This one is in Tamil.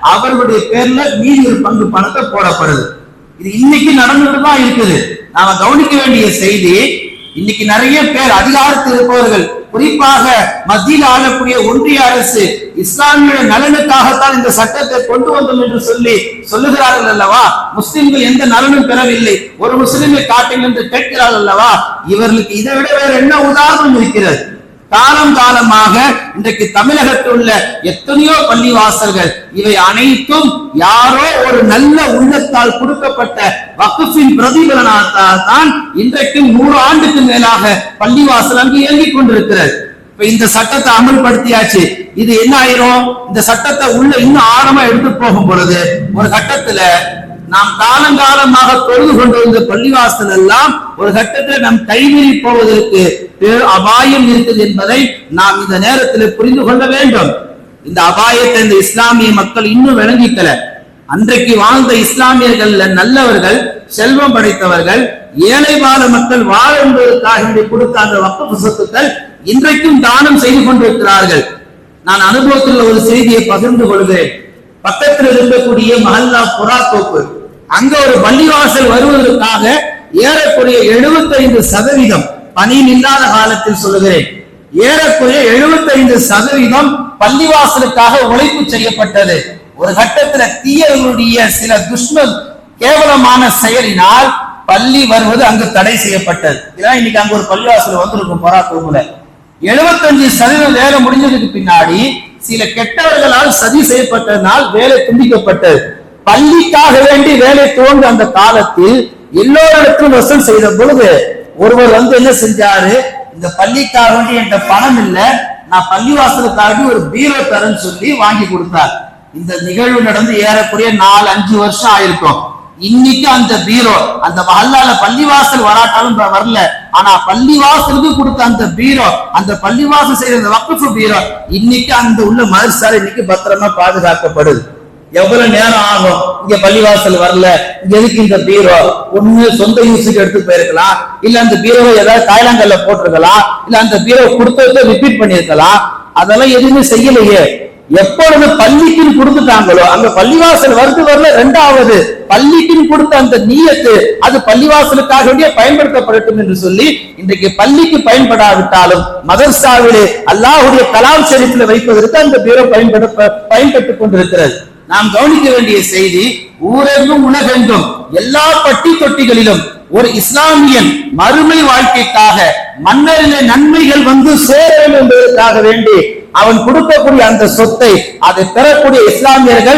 அவர்களுடைய பேர்ல மீதி ஒரு பங்கு பணத்தை போடப்படுது. இது இன்னைக்கு நடந்துட்டு தான் இருக்குது. நாம கவனிக்க வேண்டிய செய்தி இன்னைக்கு நிறைய பேர் அதிகாரத்தில் இருப்பவர்கள் குறிப்பாக மத்தியில் ஆளக்கூடிய ஒன்றிய அரசு இஸ்லாமிய நலனுக்காகத்தான் இந்த சட்டத்தை கொண்டு வந்தோம் என்று சொல்லி சொல்லுகிறார்கள் அல்லவா? முஸ்லிம்கள் எந்த நலனும் பெறவில்லை. ஒரு முஸ்லிமை காட்டுங்கள் என்று கேட்கிறார்கள் அல்லவா? இவர்களுக்கு இதை விட வேற என்ன உதாரணம் இருக்கிறது? காலம் காலமாக இன்றைக்கு தமிழகத்தில் உள்ள எத்தனையோ பள்ளிவாசல்கள் இவை அனைத்தும் யாரோ ஒரு நல்ல உள்ளத்தால் கொடுக்கப்பட்ட வகுப்பின் பிரதிபலனால்தான் தான் இன்றைக்கும் நூறு ஆண்டுக்கு மேலாக பள்ளிவாசல் அங்கு இயங்கிக் கொண்டிருக்கிறது. இப்ப இந்த சட்டத்தை அமல்படுத்தியாச்சு. இது என்ன ஆயிரும் இந்த சட்டத்தை உள்ள இன்னும் ஆழமா எடுத்து போகும் பொழுது ஒரு கட்டத்துல நாம் காலங்காலமாக தொழுது கொண்டு வந்த பள்ளிவாசல் எல்லாம் ஒரு கட்டத்தில் நம் கைவிரி போவதற்கு பேர் அபாயம் இருக்குது என்பதை நாம் இந்த நேரத்தில் புரிந்து கொள்ள வேண்டும். இந்த அபாயத்தை இந்த இஸ்லாமிய மக்கள் இன்னும் விளங்கிக்கல. அன்றைக்கு வாழ்ந்த இஸ்லாமியர்கள் நல்லவர்கள் செல்வம் படைத்தவர்கள் ஏழை வாழ மக்கள் வாழ என்பதற்காக கொடுத்த அந்த வக்கப்பு சொத்துக்கள் இன்றைக்கும் தானம் செய்து கொண்டிருக்கிறார்கள். நான் அனுபவத்தில் ஒரு செய்தியை பகிர்ந்து கொள்கிறேன். பக்கத்தில் இருக்கக்கூடிய மஹல்லா புறாத்தோப்பு அங்க ஒரு பள்ளிவாசல் வருவதற்காக ஏறக்குறைய 75% சதவீதம் பணியில் இல்லாத காலத்தில் சொல்லுகிறேன் ஏறக்குறைய 75% சதவீதம் பள்ளிவாசலுக்காக உழைப்பு செய்யப்பட்டது. ஒரு கட்டத்துல தீயவர்களுடைய சில துஷ்ம கேவலமான செயலினால் பள்ளி வருவது அங்கு தடை செய்யப்பட்டது. இதான் இன்னைக்கு அங்க ஒரு பள்ளிவாசல் வந்திருக்கும் பொறாத்தோப்புல 75% சதவீதம் வேலை முடிஞ்சதுக்கு பின்னாடி சில கெட்டவர்களால் சதி செய்யப்பட்டதனால் வேலை துண்டிக்கப்பட்டது. பள்ளிக்காக வேண்டி வேலை துவங்க அந்த காலத்தில் எல்லோரிடத்திலும் வசூல் செய்த பொழுது ஒருவர் வந்து என்ன செஞ்சாரு? இந்த பள்ளிக்காக வேண்டி என்கிட்ட பணம் இல்ல நான் பள்ளிவாசலுக்காக ஒரு பீரோ தரேன்னு சொல்லி வாங்கி கொடுத்தார். இந்த நிகழ்வு நடந்து ஏறக்குறைய நாலு அஞ்சு வருஷம் ஆயிருக்கும். இன்னைக்கு அந்த பீரோ அந்த மஹல்லால பள்ளிவாசல் வராட்டாலும் வரல. ஆனா பள்ளிவாசலுக்கு கொடுத்த அந்த பீரோ அந்த பள்ளிவாசல் செய்யற அந்த வக்கஃபு பீரோ இன்னைக்கு அந்த உள்ள மதரசால இன்னைக்கு பத்திரமா பாதுகாக்கப்படுது. எவ்வளவு நேரம் ஆகும்? இங்க பள்ளிவாசல் வரல. எதுக்கு இந்த பீரோ? ஒண்ணு சொந்த யூஸுக்கு எடுத்து போயிருக்கலாம். இல்ல அந்த பீரோவை ஏதாவது காயலாங்கல்ல போட்டிருக்கலாம். இல்ல அந்த பீரோ கொடுத்ததை ரிப்பீட் பண்ணிருக்கலாம் அதெல்லாம் எதுவுமே செய்யலையே. எப்பொழுது பள்ளிக்குன்னு கொடுத்துட்டாங்களோ அங்க பள்ளிவாசல் வருது வரல ரெண்டாவது. பள்ளிக்குன்னு கொடுத்த அந்த நீயத்து அது பள்ளிவாசலுக்காக வேண்டிய பயன்படுத்தப்படட்டும் என்று சொல்லி இன்றைக்கு பள்ளிக்கு பயன்படாவிட்டாலும் மதர்சாவிலே அல்லாஹுடைய கலாம் ஷெரீஃபில் வைப்பதற்கு அந்த பீரோ பயன்பட பயன்பட்டுக் கொண்டிருக்கிறது. நாம் கவனிக்க வேண்டிய செய்தி ஊரெங்கும் உலகெங்கும் எல்லா பட்டி தொட்டிகளிலும் ஒரு இஸ்லாமியன் மறுமை வாழ்க்கைக்காக மன்னரிலே நன்மைகள் வந்து சேர வேண்டும் என்பதற்காக வேண்டி அவன் கொடுக்கக்கூடிய அந்த சொத்தை அதை பெறக்கூடிய இஸ்லாமியர்கள்